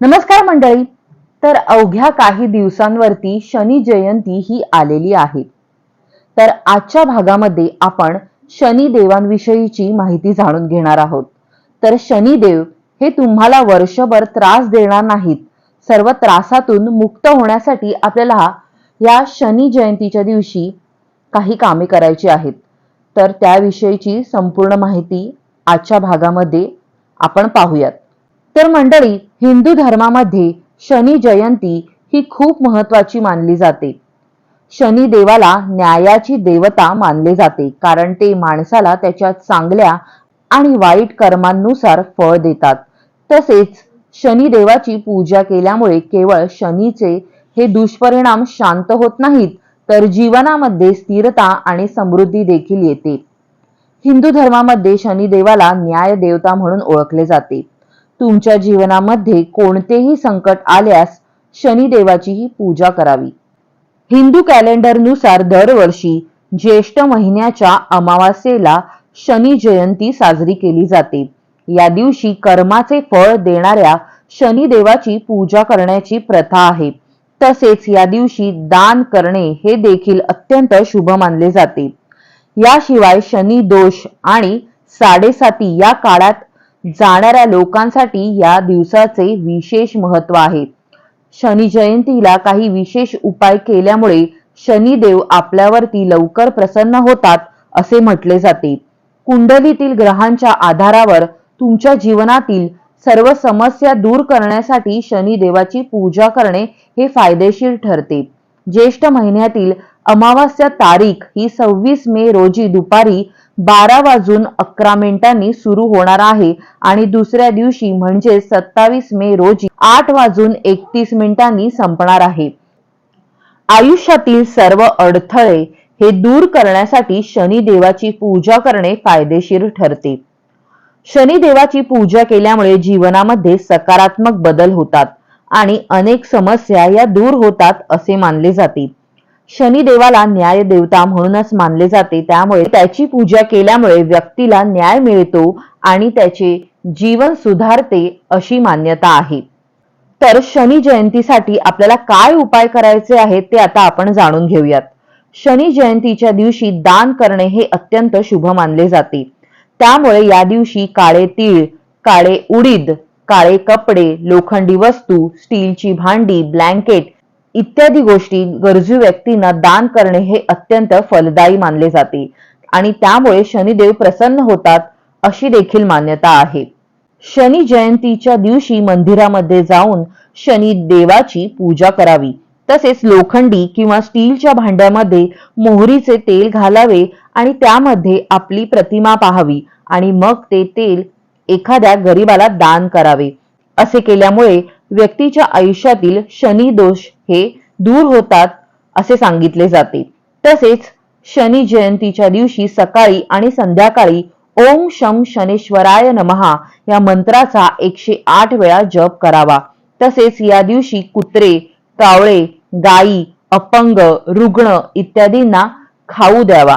नमस्कार मंडळी. तर अवघ्या काही दिवसांवरती शनी जयंती ही आलेली आहे. तर आजच्या भागामध्ये आपण शनी देवांविषयीची माहिती जाणून घेणार आहोत. तर शनिदेव हे तुम्हाला वर्षभर त्रास देणार नाहीत. सर्व त्रासातून मुक्त होण्यासाठी आपल्याला या शनी जयंतीच्या दिवशी काही कामे करायची आहेत. तर त्याविषयीची संपूर्ण माहिती आजच्या भागामध्ये आपण पाहूयात. तर मंडळी हिंदू धर्मामध्ये शनी जयंती ही खूप महत्वाची मानली जाते. शनी देवाला न्यायाची देवता मानले जाते कारण ते माणसाला त्याच्या चांगल्या आणि वाईट कर्मांनुसार फळ देतात. तसेच शनी देवाची पूजा केल्यामुळे केवळ शनीचे हे दुष्परिणाम शांत होत नाहीत तर जीवनामध्ये स्थिरता आणि समृद्धी देखील येते. हिंदू धर्मामध्ये शनिदेवाला न्याय देवता म्हणून ओळखले जाते. तुमच्या जीवनामध्ये कोणतेही संकट आल्यास शनिदेवाचीही पूजा करावी. हिंदू कॅलेंडरनुसार दरवर्षी ज्येष्ठ महिन्याच्या अमावास्येला शनी जयंती साजरी केली जाते. या दिवशी कर्माचे फळ देणाऱ्या शनिदेवाची पूजा करण्याची प्रथा आहे. तसेच या दिवशी दान करणे हे देखील अत्यंत शुभ मानले जाते. याशिवाय शनी दोष आणि साडेसाती या काळात जाणाऱ्या लोकांसाठी या दिवसाचे विशेष महत्त्व आहे. शनी जयंतीला काही विशेष उपाय केल्यामुळे शनिदेव आपल्यावरती लवकर प्रसन्न होतात असे म्हटले जाते. कुंडलीतील ग्रहांच्या आधारावर तुमच्या जीवनातील सर्व समस्या दूर करण्यासाठी शनिदेवाची पूजा करणे हे फायदेशीर ठरते. ज्येष्ठ महिन्यातील अमावास्या तारीख ही सव्वीस मे रोजी दुपारी बारा वाजून अकरा मिनिटांनी सुरू होणार आहे आणि दुसऱ्या दिवशी म्हणजे सत्तावीस मे रोजी आठ वाजून एकतीस मिनिटांनी संपणार आहे. आयुष्यातील सर्व अडथळे हे दूर करण्यासाठी शनिदेवाची पूजा करणे फायदेशीर ठरते. शनिदेवाची पूजा केल्यामुळे जीवनामध्ये सकारात्मक बदल होतात आणि अनेक समस्या या दूर होतात असे मानले जाते. शनिदेवाला न्याय देवता म्हणूनच मानले जाते. त्यामुळे त्याची पूजा केल्यामुळे व्यक्तीला न्याय मिळतो आणि त्याचे जीवन सुधारते अशी मान्यता आहे. तर शनी जयंतीसाठी आपल्याला काय उपाय करायचे आहेत ते आता आपण जाणून घेऊयात. शनी जयंतीच्या दिवशी दान करणे हे अत्यंत शुभ मानले जाते. त्यामुळे या दिवशी काळे तीळ काळे उडीद काळे कपडे लोखंडी वस्तू स्टीलची भांडी ब्लँकेट इत्यादी गोष्टी गरजू व्यक्तींना दान करणे हे अत्यंत फलदायी मानले जाते. आणि त्यामुळे शनिदेव प्रसन्न होतात अशी देखील मान्यता आहे. शनी जयंतीच्या दिवशी मंदिरामध्ये जाऊन शनी देवाची पूजा करावी. तसेच लोखंडी किंवा स्टीलच्या भांड्यामध्ये मोहरीचे तेल घालावे आणि त्यामध्ये आपली प्रतिमा पाहावी आणि मग ते तेल एखाद्या गरीबाला दान करावे. असे केल्यामुळे व्यक्तीच्या आयुष्यातील शनी दोष हे दूर होतात असे सांगितले जाते. तसेच शनी जयंतीच्या दिवशी सकाळी आणि संध्याकाळी ओम शम शनेश्वराय नमहा या मंत्राचा एकशे आठ वेळा जप करावा. तसेच या दिवशी कुत्रे कावळे गायी अपंग रुग्ण इत्यादींना खाऊ द्यावा.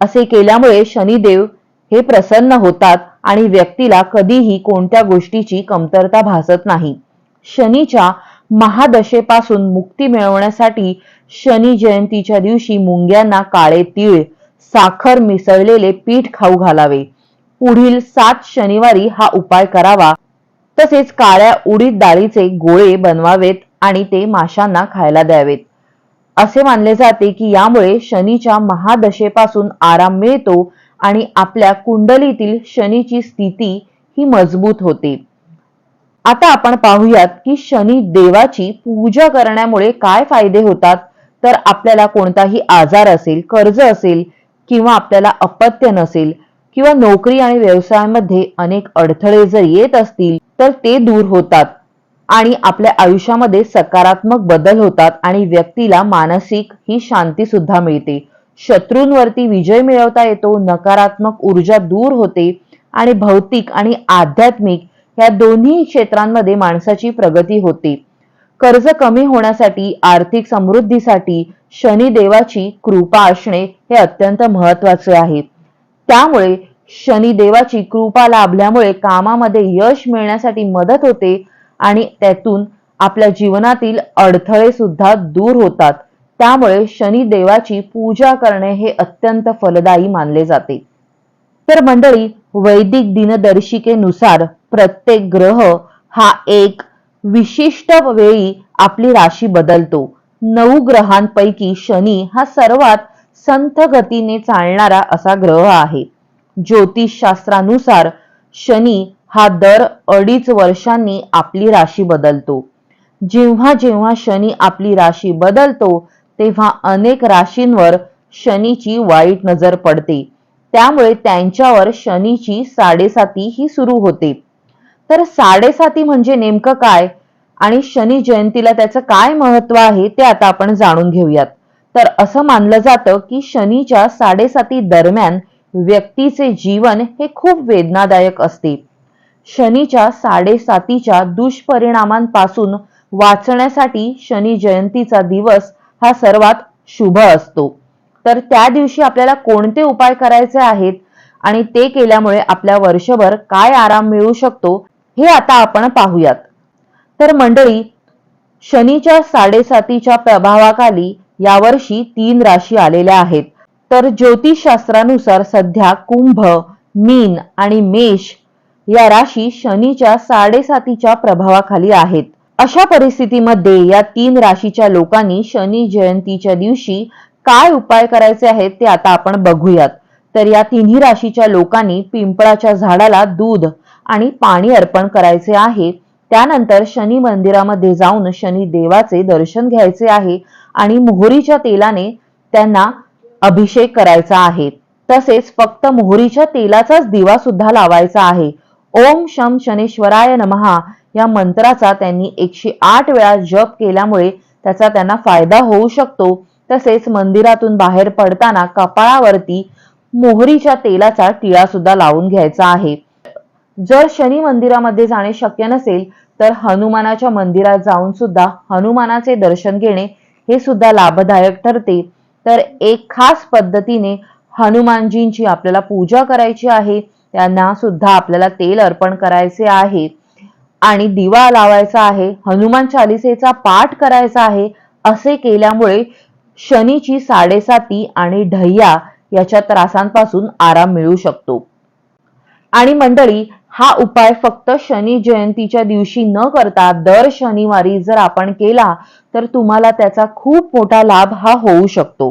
असे केल्यामुळे शनिदेव हे प्रसन्न होतात आणि व्यक्तीला कधीही कोणत्या गोष्टीची कमतरता भासत नाही. शनीच्या महादशेपासून मुक्ती मिळवण्यासाठी शनी जयंतीच्या दिवशी मुंग्यांना काळे तीळ साखर मिसळलेले पीठ खाऊ घालावे. पुढील सात शनिवारी हा उपाय करावा. तसेच काळ्या उडीद डाळीचे गोळे बनवावेत आणि ते माशांना खायला द्यावेत. असे मानले जाते की यामुळे शनीच्या महादशेपासून आराम मिळतो आणि आपल्या कुंडलीतील शनीची स्थिती ही मजबूत होते. आता आपण पाहूयात की शनी देवाची पूजा करण्यामुळे काय फायदे होतात? तर आपल्याला कोणताही आजार असेल कर्ज असेल किंवा आपल्याला अपत्य नसेल किंवा नोकरी आणि व्यवसायामध्ये अनेक अडथळे जर येत असतील तर ते दूर होतात आणि आपल्या आयुष्यामध्ये सकारात्मक बदल होतात आणि व्यक्तीला मानसिक ही शांती सुद्धा मिळते. शत्रूंवरती विजय मिळवता येतो नकारात्मक ऊर्जा दूर होते आणि भौतिक आणि आध्यात्मिक या दोन्ही क्षेत्रांमध्ये माणसाची प्रगती होते. कर्ज कमी होण्यासाठी आर्थिक समृद्धीसाठी शनिदेवाची कृपा असणे हे अत्यंत महत्त्वाचे आहे. त्यामुळे शनिदेवाची कृपा लाभल्यामुळे कामामध्ये यश मिळण्यासाठी मदत होते आणि त्यातून आपल्या जीवनातील अडथळे सुद्धा दूर होतात. त्यामुळे शनिदेवाची पूजा करणे हे अत्यंत फलदायी मानले जाते. तर मंडळी वैदिक दिनदर्शिकेनुसार प्रत्येक ग्रह हा एक विशिष्ट वेळी आपली राशी बदलतो. नऊ ग्रहांपैकी शनी हा सर्वात संथ गतीने चालणारा असा ग्रह आहे. ज्योतिषशास्त्रानुसार शनी हा दर अडीच वर्षांनी आपली राशी बदलतो. जेव्हा जेव्हा शनी आपली राशी बदलतो तेव्हा अनेक राशींवर शनीची वाईट नजर पडते. त्यामुळे त्यांच्यावर शनीची साडेसाती ही सुरू होते. तर साडेसाती म्हणजे नेमकं काय? आणि शनी जयंतीला त्याचं काय महत्त्व आहे ते आता आपण जाणून घेऊयात. तर असं मानलं जातं की शनीच्या साडेसाती दरम्यान व्यक्तीचे जीवन हे खूप वेदनादायक असते. शनीच्या साडेसातीच्या दुष्परिणामांपासून वाचण्यासाठी शनी जयंतीचा दिवस हा सर्वात शुभ असतो. तर त्या दिवशी आपल्याला कोणते उपाय करायचे आहेत? आणि ते केल्यामुळे आपल्या वर्षभर काय आराम मिळू शकतो? हे आता आपण पाहूयात. तर मंडळी शनीच्या साडेसातीच्या प्रभावाखाली यावर्षी तीन राशी आलेल्या आहेत. तर ज्योतिषशास्त्रानुसार सध्या कुंभ मीन आणि मेष या राशी शनीच्या साडेसातीच्या प्रभावाखाली आहेत. अशा परिस्थितीमध्ये या तीन राशीच्या लोकांनी शनी जयंतीच्या दिवशी काय उपाय करायचे आहेत ते आता आपण बघूयात. तर या तिन्ही राशीच्या लोकांनी पिंपळाच्या झाडाला दूध आणि पाणी अर्पण करायचे आहे. त्यानंतर शनी मंदिरामध्ये जाऊन शनी देवाचे दर्शन घ्यायचे आहे आणि मोहरीच्या तेलाने त्यांना अभिषेक करायचा आहे. तसेच फक्त मोहरीच्या तेलाचाच दिवा सुद्धा लावायचा आहे. ओम शम शनेश्वराय नमहा या मंत्राचा त्यांनी एकशे आठ वेळा जप केल्यामुळे त्याचा त्यांना फायदा होऊ शकतो. तसेच मंदिरातून बाहेर पडताना कपाळावरती मोहरीच्या तेलाचा टिळा सुद्धा लावून घ्यायचा आहे. जर शनी मंदिरामध्ये जाणे शक्य नसेल तर हनुमानाच्या मंदिरात जाऊन सुद्धा हनुमानाचे दर्शन घेणे हे सुद्धा लाभदायक ठरते. तर एक खास पद्धतीने हनुमानजींची आपल्याला पूजा करायची आहे त्यांना सुद्धा आपल्याला तेल अर्पण करायचे आहे. आणि दिवा लावायचा आहे हनुमान चालिसेचा पाठ करायचा आहे असे केल्यामुळे शनीची साडेसाती आणि ढय्या याच्या त्रासांपासून आराम मिळू शकतो. आणि मंडळी हा उपाय फक्त शनी जयंतीच्या दिवशी न करता दर शनिवारी जर आपण केला तर तुम्हाला त्याचा खूप मोठा लाभ हा होऊ शकतो.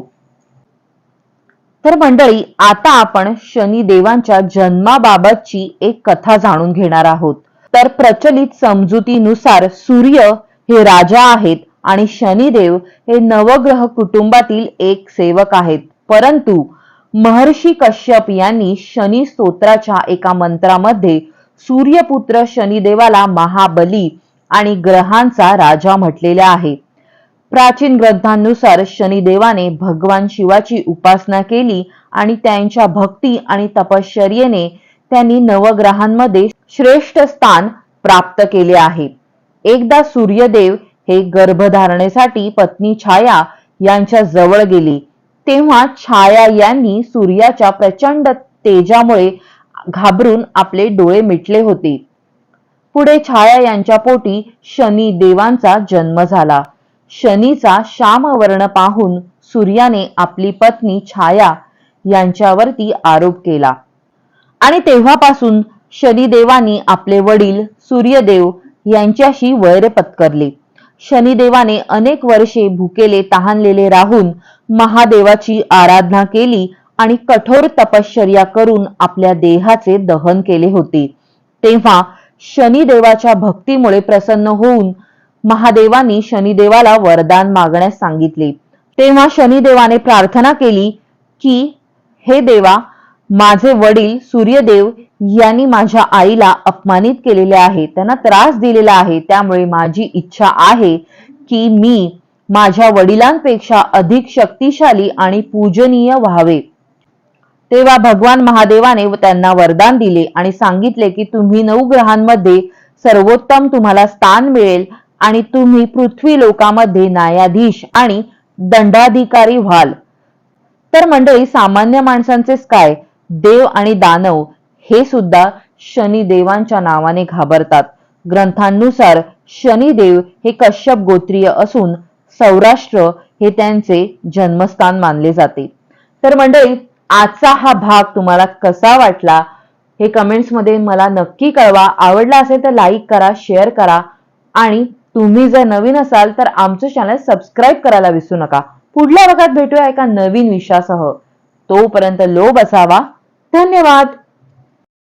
तर मंडळी आता आपण शनी देवांच्या जन्माबाबतची एक कथा जाणून घेणार आहोत. तर प्रचलित समजुतीनुसार सूर्य हे राजा आहेत आणि शनिदेव हे नवग्रह कुटुंबातील एक सेवक आहेत. परंतु महर्षी कश्यप यांनी शनी स्तोत्राच्या एका मंत्रामध्ये सूर्यपुत्र शनिदेवाला महाबली आणि ग्रहांचा राजा म्हटलेला आहे. प्राचीन ग्रंथांनुसार शनिदेवाने भगवान शिवाची उपासना केली आणि त्यांच्या भक्ती आणि तपश्चर्येने त्यांनी नवग्रहांमध्ये श्रेष्ठ स्थान प्राप्त केले आहे. एकदा सूर्यदेव हे गर्भधारणेसाठी पत्नी छाया यांच्या जवळ गेली. तेव्हा छाया यांनी सूर्याच्या प्रचंड तेजामुळे घाबरून आपले डोळे मिटले होते. पुढे छाया यांच्या पोटी शनी देवांचा जन्म झाला. शनीचा श्यामवर्ण पाहून सूर्याने आपली पत्नी छाया यांच्यावरती आरोप केला. आणि तेव्हापासून शनिदेवानी आपले वडील सूर्यदेव यांच्याशी वैर पत्करले. शनिदेवाने अनेक वर्षे भुकेले तहानलेले राहून महादेवाची आराधना केली आणि कठोर तपश्चर्या करून आपल्या देहाचे दहन केले होते. तेव्हा शनिदेवाच्या भक्तीमुळे प्रसन्न होऊन महादेवानी शनिदेवाला वरदान मागण्यास सांगितले. तेव्हा शनिदेवाने प्रार्थना केली की हे देवा माझे वडील सूर्यदेव यांनी माझ्या आईला अपमानित केलेले आहे त्यांना त्रास दिलेला आहे त्यामुळे माझी इच्छा आहे की मी माझ्या वडिलांपेक्षा अधिक शक्तिशाली आणि पूजनीय व्हावे. तेव्हा भगवान महादेवाने त्यांना वरदान दिले आणि सांगितले की तुम्ही नऊ ग्रहांमध्ये सर्वोत्तम तुम्हाला स्थान मिळेल आणि तुम्ही पृथ्वी लोकामध्ये न्यायाधीश आणि दंडाधिकारी व्हाल. तर मंडळी सामान्य माणसांचेच काय? देव आणि दानव हे सुद्धा शनी देवांच्या नावाने घाबरतात. ग्रंथांनुसार शनिदेव हे कश्यप गोत्रीय असून सौराष्ट्र हे त्यांचे जन्मस्थान मानले जाते. तर मंडळी आजचा हा भाग तुम्हाला कसा वाटला? हे कमेंट्समध्ये मला नक्की कळवा. आवडला असेल तर लाईक करा शेअर करा. आणि तुम्ही जर नवीन असाल तर आमचं चॅनल सबस्क्राईब करायला विसरू नका. पुढल्या भागात भेटूया एका नवीन विषयासह. तोपर्यंत लोभ असावा धन्यवाद.